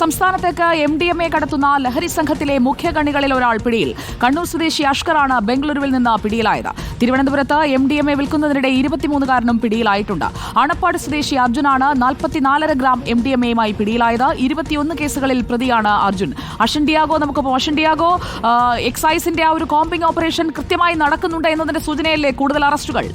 സംസ്ഥാനത്തേക്ക് M D M A കടത്തുന്ന ലഹരി സംഘത്തിലെ മുഖ്യകണ്ണികളിൽ ഒരാൾ പിടിയിൽ. കണ്ണൂർ സ്വദേശി അഷ്കറാണ് ബംഗളൂരുവിൽ നിന്ന് പിടിയിലായത്. തിരുവനന്തപുരത്ത് എം ഡി എം എ വിൽക്കുന്നതിനിടെ ഇരുപത്തിമൂന്നുകാരനും പിടിയിലായിട്ടുണ്ട്. അണപ്പാട് സ്വദേശി അർജുനാണ് നാൽപ്പത്തിനാലര ഗ്രാം എം ഡി എം എയുമായി പിടിയിലായത്. ഇരുപത്തിയൊന്ന് കേസുകളിൽ പ്രതിയാണ് അർജുൻ. അഷൻ ഡിയാഗോ നമുക്ക് പോകാം. ഡിയാഗോ എക്സൈസിന്റെ ആ ഒരു കോമ്പിംഗ് ഓപ്പറേഷൻ കൃത്യമായി നടക്കുന്നുണ്ട് എന്നതിന്റെ സൂചനയല്ലേ കൂടുതൽ അറസ്റ്റുകൾ?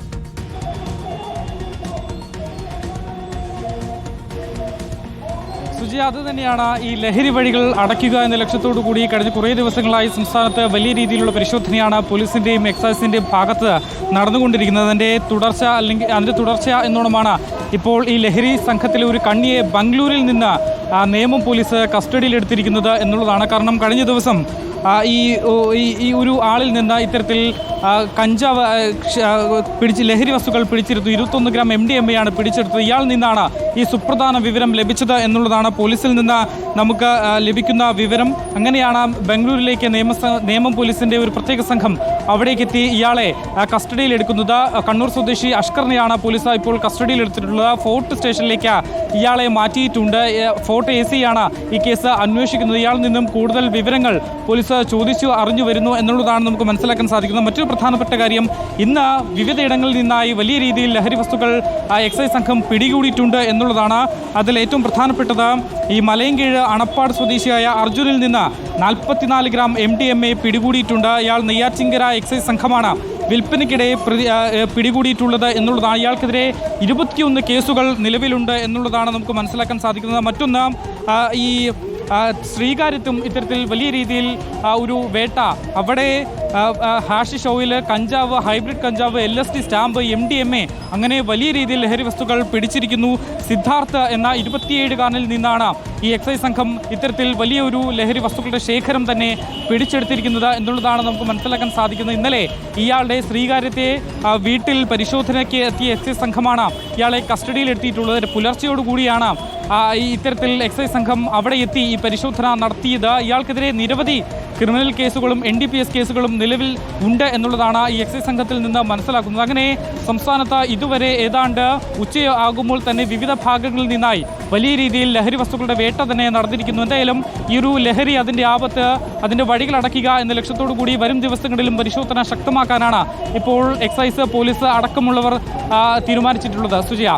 സുജി അത് തന്നെയാണ് ഈ ലഹരി വഴികൾ അടയ്ക്കുക എന്ന ലക്ഷ്യത്തോടു കൂടി കഴിഞ്ഞ കുറേ ദിവസങ്ങളായി സംസ്ഥാനത്ത് വലിയ രീതിയിലുള്ള പരിശോധനയാണ് പോലീസിന്റെയും എക്സൈസിന്റെയും ഭാഗത്ത് നടന്നുകൊണ്ടിരിക്കുന്നത്. അതിന്റെ തുടർച്ച അല്ലെങ്കിൽ അതിന്റെ തുടർച്ച എന്നോണമാണ് ഇപ്പോൾ ഈ ലഹരി സംഘത്തിലെ ഒരു കണ്ണിയെ ബംഗളൂരിൽ നിന്ന് നിയമം പോലീസ് കസ്റ്റഡിയിലെടുത്തിരിക്കുന്നത് എന്നുള്ളതാണ്. കാരണം കഴിഞ്ഞ ദിവസം ഈ ഈ- ഒരു ആളിൽ നിന്ന് ഇത്തരത്തിൽ കഞ്ചാവ് പിടിച്ച് ലഹരി വസ്തുക്കൾ പിടിച്ചെടുത്തു ഇരുപത്തൊന്ന് ഗ്രാം എം ഡി എം എയാണ് പിടിച്ചെടുത്തത്. ഇയാൾ നിന്നാണ് ഈ സുപ്രധാന വിവരം ലഭിച്ചത് എന്നുള്ളതാണ്. പോലീസിൽ നിന്ന് നമുക്ക് ലഭിക്കുന്ന വിവരം. അങ്ങനെയാണ് ബംഗളൂരിലേക്ക് നിയമ നിയമം പോലീസിന്റെ ഒരു പ്രത്യേക സംഘം അവിടേക്ക് എത്തി ഇയാളെ കസ്റ്റഡിയിൽ എടുക്കുന്നത് കണ്ണൂർ സ്വദേശി അഷ്കറിനെയാണ് പോലീസ് ഇപ്പോൾ കസ്റ്റഡിയിൽ എടുത്തിട്ടുള്ളത് ഫോർട്ട് സ്റ്റേഷനിലേക്ക് ഇയാളെ മാറ്റിയിട്ടുണ്ട്. ഫോർട്ട് എ സിയാണ് ഈ കേസ് അന്വേഷിക്കുന്നത്. ഇയാളിൽ നിന്നും കൂടുതൽ വിവരങ്ങൾ പോലീസ് ചോദിച്ചു അറിഞ്ഞു വരുന്നു എന്നുള്ളതാണ് നമുക്ക് മനസ്സിലാക്കാൻ സാധിക്കുന്നത്. മറ്റൊരു പ്രധാനപ്പെട്ട കാര്യം ഇന്ന് വിവിധയിടങ്ങളിൽ നിന്നായി വലിയ രീതിയിൽ ലഹരി വസ്തുക്കൾ എക്സൈസ് സംഘം പിടികൂടിയിട്ടുണ്ട് എന്നുള്ളതാണ് അതിൽ ഏറ്റവും പ്രധാനപ്പെട്ടത്. ഈ മലയൻകീഴ് അണപ്പാട് സ്വദേശിയായ അർജുനിൽ നിന്ന് നാൽപ്പത്തിനാല് gram M D M A പിടികൂടിയിട്ടുണ്ട്. ഇയാൾ നെയ്യാറ്റിങ്കര എക്സൈസ് സംഘമാണ് വിൽപ്പനയ്ക്കിടെ പ്രതി പിടികൂടിയിട്ടുള്ളത് എന്നുള്ളതാണ്. ഇയാൾക്കെതിരെ ഇരുപത്തിയൊന്ന് കേസുകൾ നിലവിലുണ്ട് എന്നുള്ളതാണ് നമുക്ക് മനസ്സിലാക്കാൻ സാധിക്കുന്നത്. മറ്റൊന്ന് ഈ സ്ത്രീകാര്യത്തും ഇത്തരത്തിൽ വലിയ രീതിയിൽ ഒരു വേട്ട അവിടെ ആ, ഷോയിൽ കഞ്ചാവ് ഹൈബ്രിഡ് കഞ്ചാവ് L S D stamp M D M A അങ്ങനെ വലിയ രീതിയിൽ ലഹരി വസ്തുക്കൾ പിടിച്ചിരിക്കുന്നു. സിദ്ധാർത്ഥ് എന്ന ഇരുപത്തിയേഴുകാരനിൽ നിന്നാണ് ഈ എക്സൈസ് സംഘം ഇത്തരത്തിൽ വലിയൊരു ലഹരി വസ്തുക്കളുടെ ശേഖരം തന്നെ പിടിച്ചെടുത്തിരിക്കുന്നത് എന്നുള്ളതാണ് നമുക്ക് മനസ്സിലാക്കാൻ സാധിക്കുന്നത്. ഇന്നലെ ഇയാളുടെ ശ്രീകാര്യത്തെ വീട്ടിൽ പരിശോധനയ്ക്ക് എത്തിയ എക്സൈസ് സംഘമാണ് ഇയാളെ കസ്റ്റഡിയിൽ എടുത്തിട്ടുള്ളത് പുലർച്ചെയോടുകൂടിയാണ് ഇത്തരത്തിൽ എക്സൈസ് സംഘം അവിടെ എത്തി ഈ പരിശോധന നടത്തിയത്. ഇയാൾക്കെതിരെ നിരവധി ക്രിമിനൽ കേസുകളും എൻ ഡി പി എസ് കേസുകളും നിലവിൽ ഉണ്ട് എന്നുള്ളതാണ് ഈ എക്സൈസ് സംഘത്തിൽ നിന്ന് മനസ്സിലാക്കുന്നത്. അങ്ങനെ സംസ്ഥാനത്ത് ഇതുവരെ ഏതാണ്ട് ഉച്ചയാകുമ്പോൾ തന്നെ വിവിധ ഭാഗങ്ങളിൽ നിന്നായി വലിയ രീതിയിൽ ലഹരി വസ്തുക്കളുടെ വേട്ട തന്നെ നടന്നിരിക്കുന്നു. എന്തായാലും ഈ ഒരു ലഹരി അതിന്റെ ആപത്ത് അതിന്റെ വഴികൾ അടയ്ക്കുക എന്ന ലക്ഷ്യത്തോടു കൂടി വരും ദിവസങ്ങളിലും പരിശോധന ശക്തമാക്കാനാണ് ഇപ്പോൾ എക്സൈസ് പോലീസ് അടക്കമുള്ളവർ തീരുമാനിച്ചിട്ടുള്ളത്. സുജയ